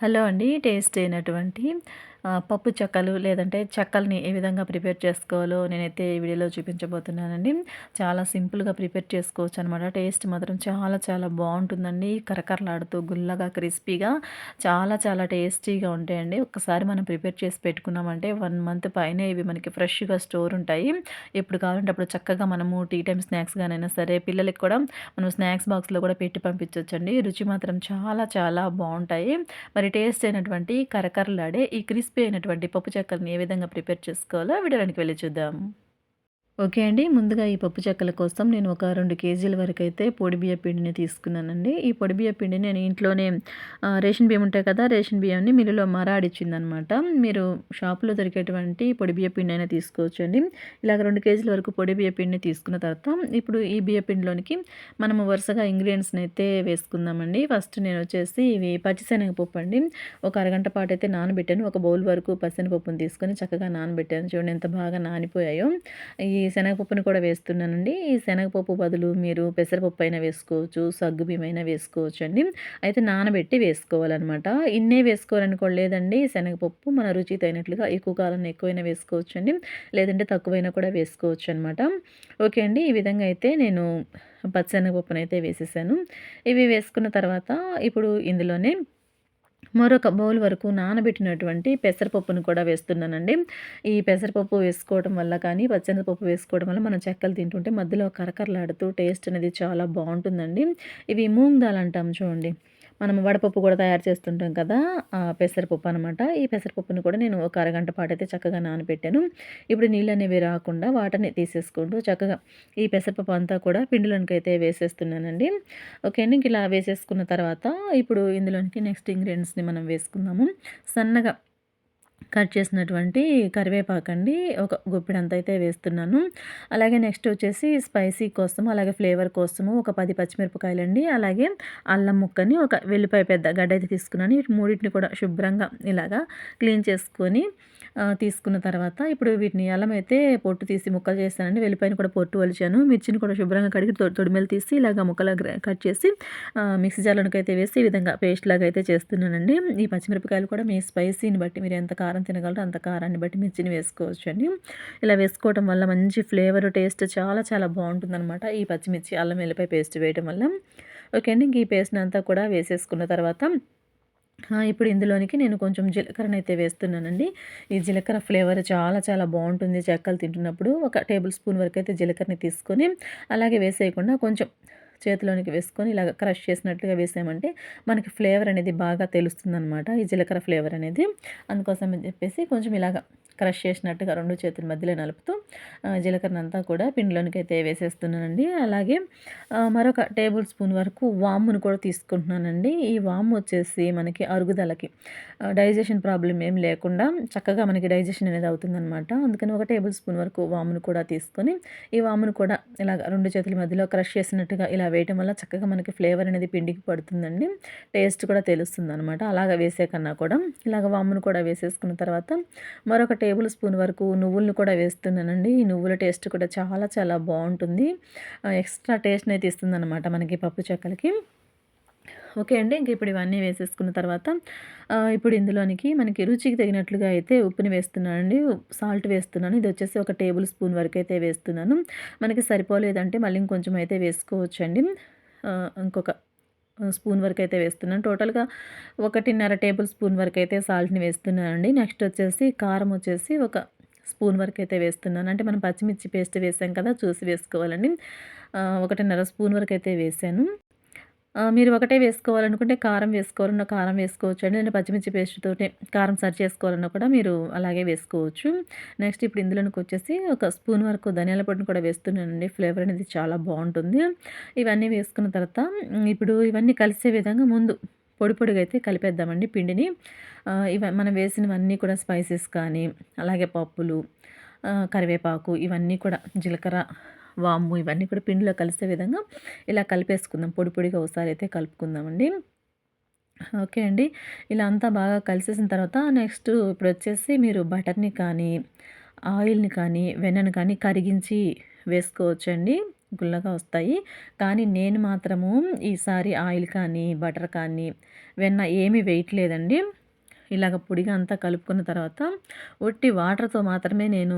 Hello అండి taste అయినటువంటి పప్పు చెక్కలు లేదంటే చెక్కల్ని ఏ విధంగా ప్రిపేర్ చేసుకోవాలో నేనైతే ఈ వీడియోలో చూపించబోతున్నానండి. చాలా సింపుల్గా ప్రిపేర్ చేసుకోవచ్చు అనమాట టేస్ట్ మాత్రం చాలా చాలా బాగుంటుందండి. కరకరలాడుతూ గుల్లగా క్రిస్పీగా చాలా చాలా టేస్టీగా ఉంటాయండి. ఒక్కసారి మనం ప్రిపేర్ చేసి పెట్టుకున్నామంటే వన్ మంత్ పైన ఇవి మనకి ఫ్రెష్గా స్టోర్ ఉంటాయి. ఎప్పుడు కావాలంటే అప్పుడు చక్కగా మనము టీ టైమ్ స్నాక్స్గానైనా సరే పిల్లలకి కూడా మనం స్నాక్స్ బాక్స్లో కూడా పెట్టి పంపించవచ్చండి రుచి మాత్రం చాలా చాలా బాగుంటాయి. మరి టేస్ట్ అయినటువంటి కరకరలాడే ఈ క్రిస్పీ అయినటువంటి పప్పు చెక్కలను ఏ విధంగా ప్రిపేర్ చేసుకోవాలో వీడియోనికి వెళ్ళి చూద్దాం. ఓకే అండి. ముందుగా ఈ పప్పు చెక్కల కోసం నేను ఒక రెండు కేజీల వరకు అయితే పొడి బియ్య పిండిని తీసుకున్నానండి. ఈ పొడి బియ్య పిండిని నేను ఇంట్లోనే రేషన్ బియ్యం ఉంటాయి కదా రేషన్ బియ్యాన్ని మిల్లులో మరాడిచ్చిందనమాట. మీరు షాపులో దొరికేటువంటి పొడి బియ్య పిండి అయినా తీసుకోవచ్చు అండి ఇలాగ రెండు కేజీల వరకు పొడి బియ్య పిండిని తీసుకున్న తర్వాత ఇప్పుడు ఈ బియ్య పిండిలోనికి మనము వరుసగా ఇంగ్రీడియంట్స్ని అయితే వేసుకుందామండి. ఫస్ట్ నేను వచ్చేసి ఇవి పచ్చిశనగపప్పు అండి. ఒక అరగంట పాటు అయితే నానబెట్టాను. ఒక బౌల్ వరకు పచ్చిశనగపప్పును తీసుకొని చక్కగా నానబెట్టాను. చూడండి ఎంత బాగా నానిపోయాయో. ఈ శనగపప్పుని కూడా వేస్తున్నానండి. ఈ శనగపప్పు బదులు మీరు పెసరపప్పు అయినా వేసుకోవచ్చు సగ్గు బియ్యమైనా వేసుకోవచ్చు అండి. అయితే నానబెట్టి వేసుకోవాలన్నమాట. ఇన్నే వేసుకోవాలనుకోలేదండి శనగపప్పు మన రుచి తగినట్లుగా ఎక్కువ కాలం ఎక్కువైనా వేసుకోవచ్చు అండి. లేదంటే తక్కువైనా కూడా వేసుకోవచ్చు అనమాట ఓకే అండి ఈ విధంగా అయితే నేను పచ్చనగపప్పునైతే వేసేసాను. ఇవి వేసుకున్న తర్వాత ఇప్పుడు ఇందులోనే మరొక బౌల్ వరకు నానబెట్టినటువంటి పెసరపప్పును కూడా వేస్తున్నానండి. ఈ పెసరపప్పు వేసుకోవడం వల్ల కానీ పచ్చెనపప్పు వేసుకోవడం వల్ల మనం చెక్కలు తింటుంటే మధ్యలో కరకరలాడుతూ టేస్ట్ అనేది చాలా బాగుంటుందండి. ఇవి మూంగ్ దాల్ అంటాం చూడండి. మనం వడపప్పు కూడా తయారు చేస్తుంటాం కదా పెసరపప్పు అనమాట ఈ పెసరపప్పుని కూడా నేను ఒక అరగంట పాటు అయితే చక్కగా నానబెట్టాను. ఇప్పుడు నీళ్ళు అనేవి రాకుండా వాటర్ని తీసేసుకుంటూ చక్కగా ఈ పెసరపప్పు అంతా కూడా పిండిలోనికి అయితే వేసేస్తున్నానండి. ఓకే అండి ఇలా వేసేసుకున్న తర్వాత ఇప్పుడు ఇందులోనికి నెక్స్ట్ ఇంగ్రీడియంట్స్ని మనం వేసుకుందాము. సన్నగా కట్ చేసినటువంటి కరివేపాకు అండి ఒక గుప్పిడంత అయితే వేస్తున్నాను. అలాగే నెక్స్ట్ వచ్చేసి స్పైసీ కోసం అలాగే ఫ్లేవర్ కోసము ఒక పది పచ్చిమిరపకాయలు అండి అలాగే అల్లం ముక్కని ఒక వెల్లిపాయ పెద్ద గడ్డ అయితే తీసుకున్నాను. ఇటు మూడింటిని కూడా శుభ్రంగా ఇలాగా క్లీన్ చేసుకొని తీసుకున్న తర్వాత ఇప్పుడు వీటిని అల్లం అయితే పొట్టు తీసి ముక్కలు చేస్తానండి. వెల్లిపాయని కూడా పొట్టు వలిచాను. మిర్చిని కూడా శుభ్రంగా కడిగి తొడిమెలు తీసి ఇలాగ ముక్కలు కట్ చేసి మిక్సీ జార్లోకి అయితే వేసి ఈ విధంగా పేస్ట్ లాగా అయితే చేస్తున్నానండి. ఈ పచ్చిమిరపకాయలు కూడా మీ స్పైసీని బట్టి మీరు ఎంత కారం తినగలరో అంత కారాన్ని బట్టి మిర్చిని వేసుకోవచ్చు అండి ఇలా వేసుకోవడం వల్ల మంచి ఫ్లేవర్ టేస్ట్ చాలా చాలా బాగుంటుందన్నమాట ఈ పచ్చిమిర్చి అల్లం వెల్లిపాయ పేస్ట్ వేయడం వల్ల. ఓకే అండి. ఈ పేస్ట్ని అంతా కూడా వేసేసుకున్న తర్వాత ఇప్పుడు ఇందులోనికి నేను కొంచెం జీలకర్రను అయితే వేస్తున్నానండి. ఈ జీలకర్ర ఫ్లేవర్ చాలా చాలా బాగుంటుంది. చెక్కలు తింటున్నప్పుడు ఒక టేబుల్ స్పూన్ వరకు అయితే జీలకర్రని తీసుకొని అలాగే వేసేయకుండా కొంచెం చేతిలోనికి వేసుకొని ఇలాగ క్రష్ చేసినట్లుగా వేసామంటే మనకి ఫ్లేవర్ అనేది బాగా తెలుస్తుంది ఈ జీలకర్ర ఫ్లేవర్ అనేది అందుకోసం అని చెప్పేసి కొంచెం ఇలాగ క్రష్ చేసినట్టుగా రెండు చేతుల మధ్యలో నలుపుతూ జీలకర్ర అంతా కూడా పిండిలోనికి అయితే వేసేస్తున్నానండి. అలాగే మరొక టేబుల్ స్పూన్ వరకు వామును కూడా తీసుకుంటున్నానండి. ఈ వాము వచ్చేసి మనకి అరుగుదలకి డైజెషన్ ప్రాబ్లం ఏం లేకుండా చక్కగా మనకి డైజెషన్ అనేది అవుతుందన్నమాట. అందుకని ఒక టేబుల్ స్పూన్ వరకు వామును కూడా తీసుకొని ఈ వామును కూడా ఇలా రెండు చేతుల మధ్యలో క్రష్ చేసినట్టుగా ఇలా వేయటం వల్ల చక్కగా మనకి ఫ్లేవర్ అనేది పిండికి పడుతుందండి. టేస్ట్ కూడా తెలుస్తుంది అనమాట అలాగ వేసే కన్నా కూడా ఇలాగ వామును కూడా వేసేసుకున్న తర్వాత మరొక టేబుల్ టేబుల్ స్పూన్ వరకు నువ్వులను కూడా వేస్తున్నానండి. ఈ నువ్వుల టేస్ట్ కూడా చాలా చాలా బాగుంటుంది. ఎక్స్ట్రా టేస్ట్ని అయితే ఇస్తుంది అనమాట మనకి పప్పు చెక్కలకి ఓకే అండి ఇంక ఇప్పుడు ఇవన్నీ వేసేసుకున్న తర్వాత ఇప్పుడు ఇందులోనికి మనకి రుచికి తగినట్లుగా అయితే ఉప్పుని వేస్తున్నానండి. సాల్ట్ వేస్తున్నాను. ఇది వచ్చేసి ఒక టేబుల్ స్పూన్ వరకు అయితే వేస్తున్నాను. మనకి సరిపోలేదంటే మళ్ళీ ఇంకొంచెం అయితే వేసుకోవచ్చండి. ఇంకొక స్పూన్ వరకు అయితే వేస్తున్నాను. టోటల్గా ఒకటిన్నర టేబుల్ స్పూన్ వరకు అయితే సాల్ట్ని వేస్తున్నానండి. నెక్స్ట్ వచ్చేసి కారం వచ్చేసి ఒక స్పూన్ వరకు అయితే వేస్తున్నాను. అంటే మనం పచ్చిమిర్చి పేస్ట్ వేసాం కదా చూసి వేసుకోవాలండి. ఒకటిన్నర స్పూన్ వరకు అయితే వేసాను. మీరు ఒకటే వేసుకోవాలనుకుంటే కారం వేసుకోవాలన్నా కారం వేసుకోవచ్చు అండి. నేను పచ్చిమిర్చి పేస్ట్తో కారం సరి చేసుకోవాలన్నా కూడా మీరు అలాగే వేసుకోవచ్చు. నెక్స్ట్ ఇప్పుడు ఇందులోనికి వచ్చేసి ఒక స్పూన్ వరకు ధనియాల పొడిని కూడా వేస్తున్నానండి. ఫ్లేవర్ అనేది చాలా బాగుంటుంది. ఇవన్నీ వేసుకున్న తర్వాత ఇప్పుడు ఇవన్నీ కలిసే విధంగా ముందు పొడి పొడిగా అయితే కలిపేద్దామండి పిండిని. ఇవ మనం వేసినవన్నీ కూడా స్పైసెస్ కానీ అలాగే పప్పులు కరివేపాకు ఇవన్నీ కూడా జీలకర్ర వాము ఇవన్నీ కూడా పిండిలో కలిసే విధంగా ఇలా కలిపేసుకుందాం. పొడి పొడిగా ఒకసారి అయితే కలుపుకుందామండి. ఓకే అండి. ఇలా అంతా బాగా కలిసేసిన తర్వాత నెక్స్ట్ ఇప్పుడు వచ్చేసి మీరు బటర్ని కానీ ఆయిల్ని కానీ వెన్నను కానీ కరిగించి వేసుకోవచ్చండి. గుల్లగా వస్తాయి. కానీ నేను మాత్రము ఈసారి ఆయిల్ కానీ బటర్ కానీ వెన్న ఏమీ వేయట్లేదండి. ఇలాగ పొడిగా అంతా కలుపుకున్న తర్వాత ఒట్టి వాటర్తో మాత్రమే నేను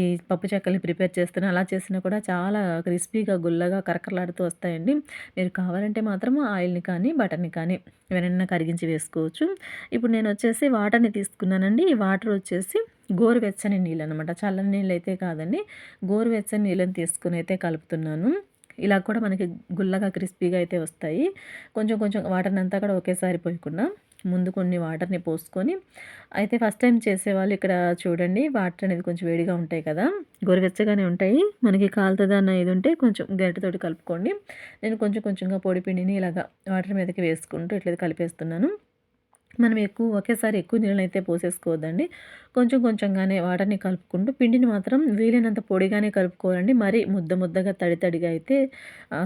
ఈ పప్పు చెక్కల్ని ప్రిపేర్ చేస్తాను. అలా చేసినా కూడా చాలా క్రిస్పీగా గుల్లగా కరకరలాడుతూ వస్తాయండి. మీరు కావాలంటే మాత్రం ఆయిల్ని కానీ బటర్ని కానీ ఎవరైనా కరిగించి వేసుకోవచ్చు. ఇప్పుడు నేను వచ్చేసి వాటర్ని తీసుకున్నానండి. ఈ వాటర్ వచ్చేసి గోరువెచ్చని నీళ్ళు అనమాట చల్లని నీళ్ళు అయితే కాదండి. గోరువెచ్చని నీళ్ళని తీసుకుని అయితే కలుపుతున్నాను. ఇలా కూడా మనకి గుల్లగా క్రిస్పీగా అయితే వస్తాయి. కొంచెం కొంచెం వాటర్ని అంతా కూడా ఒకేసారి పోయకుండా ముందు కొన్ని వాటర్ని పోసుకొని అయితే ఫస్ట్ టైం చేసేవాళ్ళు ఇక్కడ చూడండి వాటర్ అనేది కొంచెం వేడిగా ఉంటాయి కదా. గోరువెచ్చగానే ఉంటాయి. మనకి కాలుతుంది అన్న ఇది ఉంటే కొంచెం గరిటతోటి కలుపుకోండి. నేను కొంచెం కొంచెంగా పొడి పిండిని ఇలాగా వాటర్ మీదకి వేసుకుంటూ ఇట్లా కలిపేస్తున్నాను. మనం ఎక్కువ ఒకేసారి ఎక్కువ నీళ్ళని అయితే పోసేసుకోవద్దండి. కొంచెం కొంచెంగానే వాటర్ని కలుపుకుంటూ పిండిని మాత్రం వీలైనంత పొడిగానే కలుపుకోవాలండి. మరీ ముద్ద ముద్దగా తడి తడిగా అయితే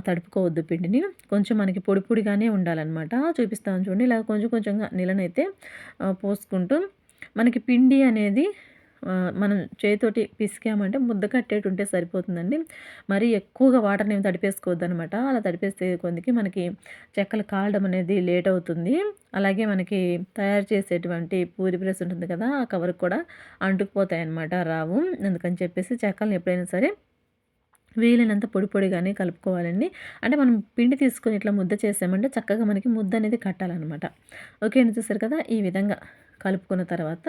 తడుపుకోవద్దు పిండిని. కొంచెం మనకి పొడి పొడిగానే ఉండాలన్నమాట. చూపిస్తాను చూడండి. ఇలా కొంచెం కొంచెంగా నీళ్ళనైతే పోసుకుంటూ మనకి పిండి అనేది మనం చేతితోటి పిసికామంటే ముద్ద కట్టేటు ఉంటే సరిపోతుందండి. మరి ఎక్కువగా వాటర్ని తడిపేసుకోవద్దు అనమాట అలా తడిపేస్తే కొందికి మనకి చెక్కలు కాలడం అనేది లేట్ అవుతుంది. అలాగే మనకి తయారు చేసేటువంటి పూరి ప్రెస్ ఉంటుంది కదా ఆ కవర్ కూడా అంటుకుపోతాయి అనమాట రావు. అందుకని చెప్పేసి చెక్కలను ఎప్పుడైనా సరే వీలైనంత పొడి పొడిగానే కలుపుకోవాలండి. అంటే మనం పిండి తీసుకొని ఇట్లా ముద్ద చేసామంటే చక్కగా మనకి ముద్ద అనేది కట్టాలన్నమాట. ఓకే అని చూసారు కదా? ఈ విధంగా కలుపుకున్న తర్వాత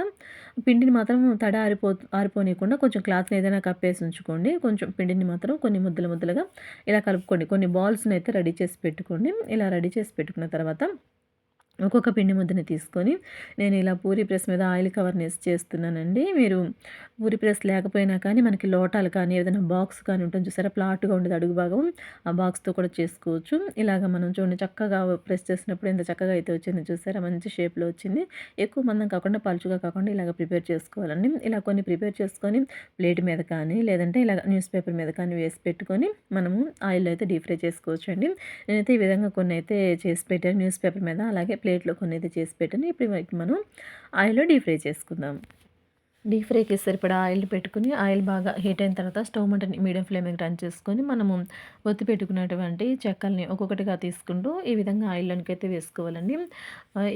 పిండిని మాత్రం తడ ఆరిపో ఆరిపోనీయకుండా కొంచెం క్లాత్ని ఏదైనా కప్పేసి ఉంచుకోండి. కొంచెం పిండిని మాత్రం కొన్ని ముద్దలు ముద్దలుగా ఇలా కలుపుకోండి. కొన్ని బాల్స్ని అయితే రెడీ చేసి పెట్టుకోండి. ఇలా రెడీ చేసి పెట్టుకున్న తర్వాత ఒక్కొక్క పిండి ముద్దని తీసుకొని నేను ఇలా పూరి ప్రెస్ మీద ఆయిల్ కవర్నెస్ చేస్తున్నానండి. మీరు పూరి ప్రెస్ లేకపోయినా కానీ మనకి లోటాలు కానీ ఏదైనా బాక్స్ కానీ ఉంటుంది చూసారా ప్లాట్గా ఉండేది అడుగు భాగం. ఆ బాక్స్తో కూడా చేసుకోవచ్చు. ఇలాగ మనం చూడండి చక్కగా ప్రెస్ చేసినప్పుడు ఎంత చక్కగా అయితే వచ్చింది చూసారా మంచి షేప్లో వచ్చింది. ఎక్కువ మందం కాకుండా పలుచుగా కాకుండా ఇలాగ ప్రిపేర్ చేసుకోవాలండి. ఇలా కొన్ని ప్రిపేర్ చేసుకొని ప్లేట్ మీద కానీ లేదంటే ఇలా న్యూస్ పేపర్ మీద కానీ వేసి పెట్టుకొని మనము ఆయిల్ అయితే డీప్ ఫ్రై చేసుకోవచ్చు అండి నేనైతే ఈ విధంగా కొన్ని అయితే చేసి పెట్టాను. న్యూస్ పేపర్ మీద అలాగే ప్లేట్లో కొన్ని అయితే చేసి పెట్టాను ఇప్పుడు మనం ఆయిల్లో డీప్ ఫ్రై చేసుకుందాం. డీప్ ఫ్రైకి సరిపడా ఆయిల్ పెట్టుకుని ఆయిల్ బాగా హీట్ అయిన తర్వాత స్టవ్ మంటని మీడియం ఫ్లేమ్ రన్ చేసుకొని మనము ఒత్తి పెట్టుకున్నటువంటి చెక్కల్ని ఒక్కొక్కటిగా తీసుకుంటూ ఈ విధంగా ఆయిల్లోనికి అయితే వేసుకోవాలండి.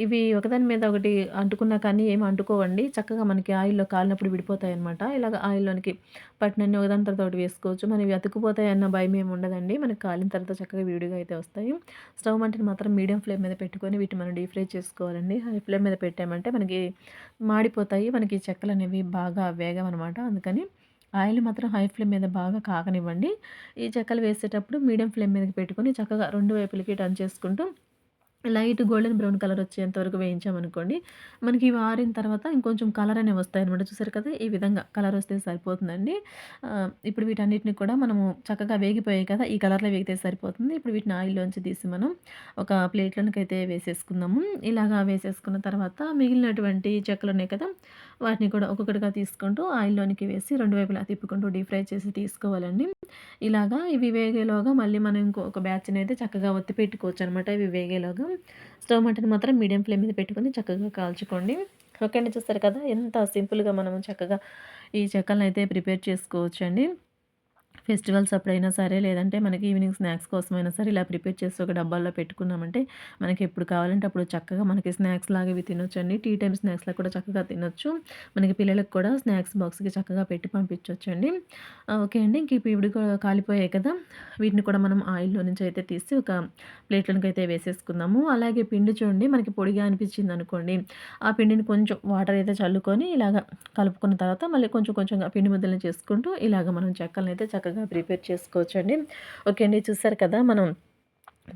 ఇవి ఒకదాని మీద ఒకటి అంటుకున్నా కానీ ఏమి అంటుకోవండి. చక్కగా మనకి ఆయిల్లో కాలినప్పుడు విడిపోతాయి అనమాట ఇలాగ ఆయిల్లోనికి పట్టినన్ని ఒకదాని తర్వాత ఒకటి వేసుకోవచ్చు. మనవి అతుకుపోతాయి అన్న భయం ఏమి ఉండదండి. మనకి కాలిన తర్వాత చక్కగా విడిగా అయితే వస్తాయి. స్టవ్ మంటని మాత్రం మీడియం ఫ్లేమ్ మీద పెట్టుకొని వీటిని మనం డీప్ ఫ్రై చేసుకోవాలండి. హై ఫ్లేమ్ మీద పెట్టామంటే మనకి మాడిపోతాయి. మనకి చెక్కలు అనేవి బాగా వేగం అనమాట అందుకని ఆయిల్ మాత్రం హై ఫ్లేమ్ మీద బాగా కాకనివ్వండి ఈ చెక్కలు వేసేటప్పుడు మీడియం ఫ్లేమ్ మీదకి పెట్టుకొని చక్కగా రెండు వైపులకి టర్న్ చేసుకుంటూ లైట్ గోల్డెన్ బ్రౌన్ కలర్ వచ్చేంత వరకు వేయించామనుకోండి మనకి ఇవి ఆరిన తర్వాత ఇంకొంచెం కలర్ అనేవి వస్తాయి అనమాట చూసారు కదా ఈ విధంగా కలర్ వస్తే సరిపోతుందండి. ఇప్పుడు వీటన్నిటిని కూడా మనము చక్కగా వేగిపోయాయి కదా ఈ కలర్లో వేగితే సరిపోతుంది. ఇప్పుడు వీటిని ఆయిల్లోంచి తీసి మనం ఒక ప్లేట్లోనికి అయితే వేసేసుకుందాము. ఇలాగా వేసేసుకున్న తర్వాత మిగిలినటువంటి చెక్కలు ఉన్నాయి కదా వాటిని కూడా ఒక్కొక్కటిగా తీసుకుంటూ ఆయిల్లోనికి వేసి రెండు వైపులా తిప్పుకుంటూ డీప్ ఫ్రై చేసి తీసుకోవాలండి. ఇలాగా ఇవి వేగేలోగా మళ్ళీ మనం ఇంకొక బ్యాచ్ని అయితే చక్కగా ఒత్తి పెట్టుకోవచ్చు అనమాట ఇవి వేగేలోగా. స్టవ్ మంటని మాత్రం మీడియం ఫ్లేమ్ మీద పెట్టుకొని చక్కగా కాల్చుకోండి. ఓకే అండి చూస్తారు కదా ఎంత సింపుల్గా మనం చక్కగా ఈ చెక్కలను అయితే ప్రిపేర్ చేసుకోవచ్చు అండి ఫెస్టివల్స్ అప్పుడైనా సరే లేదంటే మనకి ఈవినింగ్ స్నాక్స్ కోసమైనా సరే ఇలా ప్రిపేర్ చేసి ఒక డబ్బాల్లో పెట్టుకున్నామంటే మనకి ఎప్పుడు కావాలంటే అప్పుడు చక్కగా మనకి స్నాక్స్ లాగా ఇవి తినొచ్చు అండి టీ టైం స్నాక్స్లో కూడా చక్కగా తినొచ్చు. మనకి పిల్లలకు కూడా స్నాక్స్ బాక్స్కి చక్కగా పెట్టి పంపించవచ్చు అండి ఓకే అండి. ఇంక ఇప్పుడు కూడా కాలిపోయాయి కదా. వీటిని కూడా మనం ఆయిల్లో నుంచి అయితే తీసి ఒక ప్లేట్లోకి అయితే వేసేసుకుందాము. అలాగే పిండి చూడండి మనకి పొడిగా అనిపించింది అనుకోండి. ఆ పిండిని కొంచెం వాటర్ అయితే చల్లుకొని ఇలాగ కలుపుకున్న తర్వాత మళ్ళీ కొంచెం కొంచెంగా పిండి ముద్దలను చేసుకుంటూ ఇలాగ మనం చెక్కలను అయితే చక్క చక్కగా ప్రిపేర్ చేసుకోవచ్చండి. ఓకే అండి చూసారు కదా మనం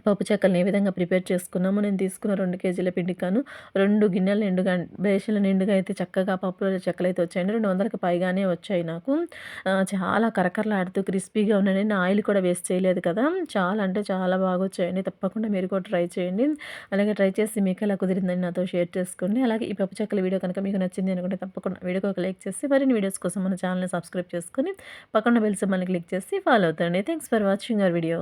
పప్పు చెక్కలను ఏ విధంగా ప్రిపేర్ చేసుకున్నాము నేను తీసుకున్న రెండు కేజీల పిండికాను రెండు గిన్నెలు నిండుగా బేషన్ల నిండుగా అయితే చక్కగా పప్పుల చెక్కలు అయితే వచ్చాయండి. రెండు వందలకు పైగానే వచ్చాయి నాకు. చాలా కరకరలాడుతూ క్రిస్పీగా ఉన్నాయి నేను ఆయిల్ కూడా వేస్ట్ చేయలేదు కదా. చాలా అంటే చాలా బాగా వచ్చాయండి. తప్పకుండా మీరు కూడా ట్రై చేయండి. అలాగే ట్రై చేసి మీకు ఎలా కుదిరిందని నాతో షేర్ చేసుకోండి. అలాగే ఈ పప్పు చెక్కల వీడియో కనుక మీకు నచ్చింది అనుకుంటే తప్పకుండా వీడియోకి ఒక లైక్ చేసి మరిన్ని వీడియోస్ కోసం మన ఛానల్ని సబ్స్క్రైబ్ చేసుకొని పక్కన బెల్స్ మళ్ళీ క్లిక్ చేసి follow అవుతాండి thanks for watching our video